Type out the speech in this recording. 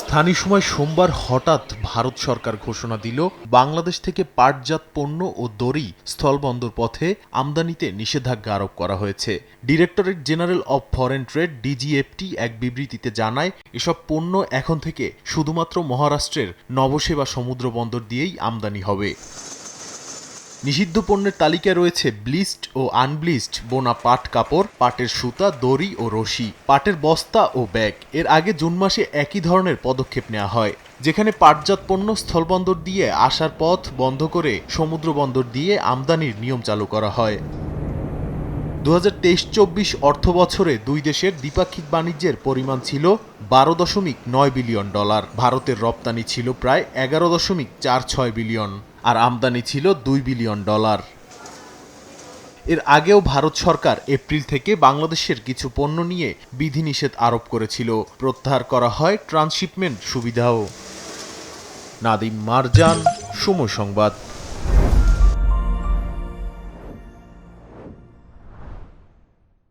স্থানীয় সময় সোমবার হঠাৎ ভারত সরকার ঘোষণা দিল, বাংলাদেশ থেকে পাটজাত পণ্য ও দড়ি স্থলবন্দর পথে আমদানিতে নিষেধাজ্ঞা আরোপ করা হয়েছে। Directorate General of Foreign Trade DGFT এক বিবৃতিতে জানায়, এসব পণ্য এখন থেকে শুধুমাত্র মহারাষ্ট্রের নবসেবা সমুদ্র বন্দর দিয়েই আমদানি হবে। নিষিদ্ধ পণ্যের তালিকায় রয়েছে ব্লিস্ট ও আনব্লিস্ট, বোনা পাট কাপড়, পাটের সুতা, দড়ি ও রশি, পাটের বস্তা ও ব্যাগ। এর আগে জুন মাসে একই ধরনের পদক্ষেপ নেওয়া হয়, যেখানে পাটজাত পণ্য স্থলবন্দর দিয়ে আসার পথ বন্ধ করে সমুদ্র বন্দর দিয়ে আমদানির নিয়ম চালু করা হয়। দু হাজার তেইশ চব্বিশ অর্থ বছরে দুই দেশের দ্বিপাক্ষিক বাণিজ্যের পরিমাণ ছিল বারো দশমিক নয় বিলিয়ন ডলার। ভারতের রপ্তানি ছিল প্রায় এগারো দশমিক চার ছয় বিলিয়ন আর আমদানি ছিল দুই বিলিয়ন ডলার। এর আগেও ভারত সরকার এপ্রিল থেকে বাংলাদেশের কিছু পণ্য নিয়ে বিধিনিষেধ আরোপ করেছিল। প্রত্যাহার করা হয় ট্রান্সশিপমেন্ট সুবিধাও। নাদিম মারজান, সময় সংবাদ।